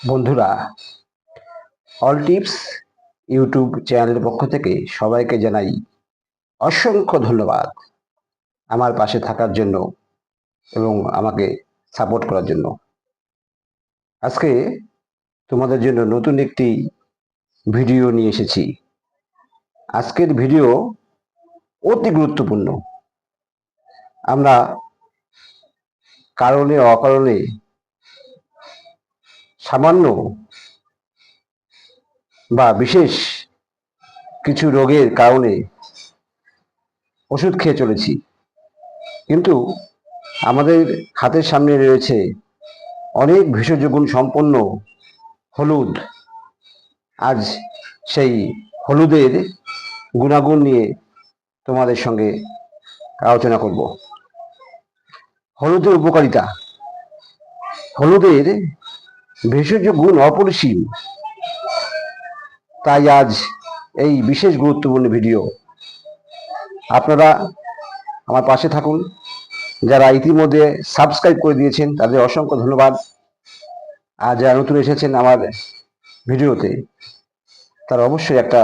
বন্ধুরা all tips YouTube চ্যানেলের পক্ষ থেকে সবাইকে জানাই অসংখ্য ধন্যবাদ আমার পাশে থাকার জন্য এবং আমাকে সাপোর্ট করার জন্য। আজকে তোমাদের জন্য নতুন একটি ভিডিও নিয়ে এসেছি। আজকের ভিডিও অতি গুরুত্বপূর্ণ। আমরা কারণে অকারণে সামান্য বা বিশেষ কিছু রোগের কারণে ওষুধ খেয়ে চলেছি। কিন্তু আমাদের হাতের সামনে রয়েছে অনেক ভেষজ গুণ সম্পন্ন হলুদ। আজ সেই হলুদের গুণাগুণ নিয়ে তোমাদের সঙ্গে আলোচনা করব। হলুদের উপকারিতা। হলুদের ভেষজ গুণ অপরিসীম। তাই আজ এই বিশেষ গুরুত্বপূর্ণ ভিডিও আপনারা আমার পাশে থাকুন। যারা ইতিমধ্যে সাবস্ক্রাইব করে দিয়েছেন, তাদের অসংখ্য ধন্যবাদ। আর যারা নতুন এসেছেন আমার ভিডিওতে, তারা অবশ্যই একটা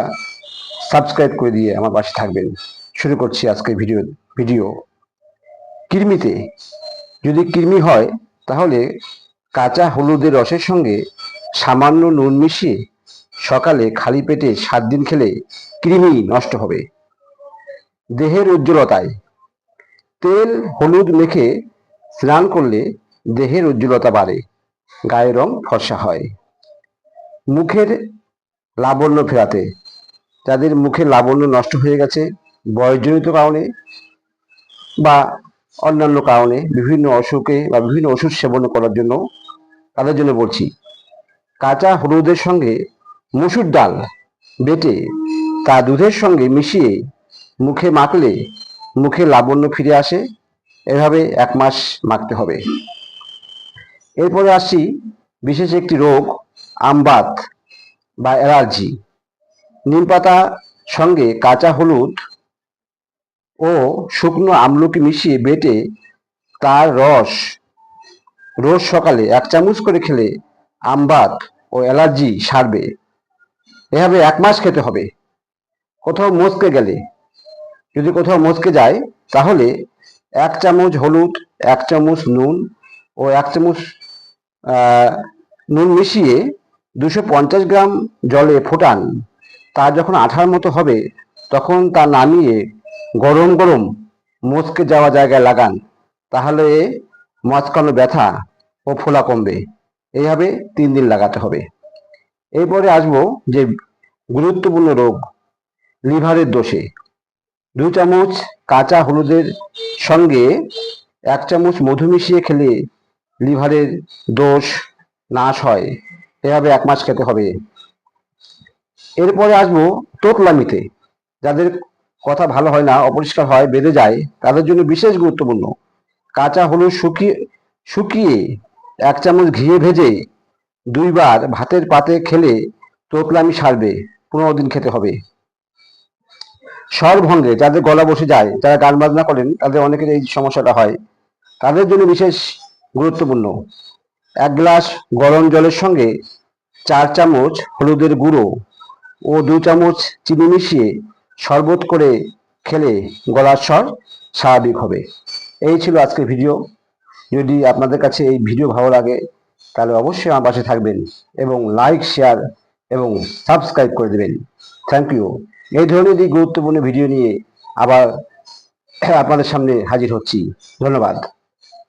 সাবস্ক্রাইব করে দিয়ে আমার পাশে থাকবেন। শুরু করছি আজকে ভিডিও ভিডিও। কৃমিতে যদি কৃমি হয়, তাহলে কাঁচা হলুদের রসের সঙ্গে সামান্য নুন মিশিয়ে সকালে খালি পেটে সাত দিন খেলে কৃমি নষ্ট হবে। দেহের উজ্জ্বলতায়। তেল হলুদ মেখে স্নান করলে দেহের উজ্জ্বলতা বাড়ে, গায়ের রং ফর্সা হয়। মুখের লাবণ্য ফেরাতে। যাদের মুখে লাবণ্য নষ্ট হয়ে গেছে বয়সজনিত কারণে বা অন্যান্য কারণে বিভিন্ন অসুখে বা বিভিন্ন ওষুধ সেবন করার জন্য তাদের জন্য বলছি, কাঁচা হলুদের সঙ্গে মসুর ডাল বেটে তা দুধের সঙ্গে মিশিয়ে মুখে মাখলে মুখে লাবণ্য ফিরে আসে। এভাবে এক মাস মাখতে হবে। এরপরে আসছি বিশেষ একটি রোগ, আমবাত বা অ্যালার্জি। নিম পাতা সঙ্গে কাঁচা হলুদ ও শুকনো আমলকি মিশিয়ে বেটে তার রস রোজ সকালে এক চামচ করে খেলে আমবাত ও অ্যালার্জি সারবে। এভাবে এক মাস খেতে হবে। কোথাও মস্কে গেলে। যদি কোথাও মস্কে যায়, তাহলে এক চামচ হলুদ, এক চামচ নুন ও এক চামচ নুন মিশিয়ে দুশো পঞ্চাশ গ্রাম জলে ফোটান। তা যখন আঠার মতো হবে, তখন তা নামিয়ে গরম গরম মস্কে যাওয়া জায়গায় লাগান। তাহলে মচকানো ব্যথা ও ফোলা কমবে। এইভাবে তিন দিন লাগাতে হবে। এরপরে আসব যে গুরুত্বপূর্ণ রোগ, লিভারের দোষে। দু চামচ কাঁচা হলুদের সঙ্গে এক চামচ মধু মিশিয়ে খেলে লিভারের দোষ নাশ হয়। এভাবে এক মাস খেতে হবে। এরপরে আসব তোতলামিতে যাদের কথা ভালো হয় না, অপরিষ্কার হয় বেড়ে যায়, তাদের জন্য বিশেষ গুরুত্বপূর্ণ। কাঁচা হলুদ শুকিয়ে শুকিয়ে এক চামচ ঘিয়ে ভেজে দুইবার ভাতের পাতে খেলে তোতলামি সারবে, পনেরো দিন খেতে হবে। স্বর ভঙ্গে যাদের গলা বসে যায়, যারা গান বাজনা করেন, তাদের অনেকের এই সমস্যাটা হয়। তাদের জন্য বিশেষ গুরুত্বপূর্ণ, এক গ্লাস গরম জলের সঙ্গে চার চামচ হলুদের গুঁড়ো ও দু চামচ চিনি মিশিয়ে শরবত করে খেলে গলার স্বর স্বাভাবিক হবে। এই ছিল আজকের ভিডিও। যদি আপনাদের কাছে এই ভিডিও ভালো লাগে, তাহলে অবশ্যই আমার পাশে থাকবেন এবং লাইক, শেয়ার এবং সাবস্ক্রাইব করে দেবেন। থ্যাংক ইউ এই ধরনের এই গুরুত্বপূর্ণ ভিডিও নিয়ে আবার আপনাদের সামনে হাজির হচ্ছি। ধন্যবাদ।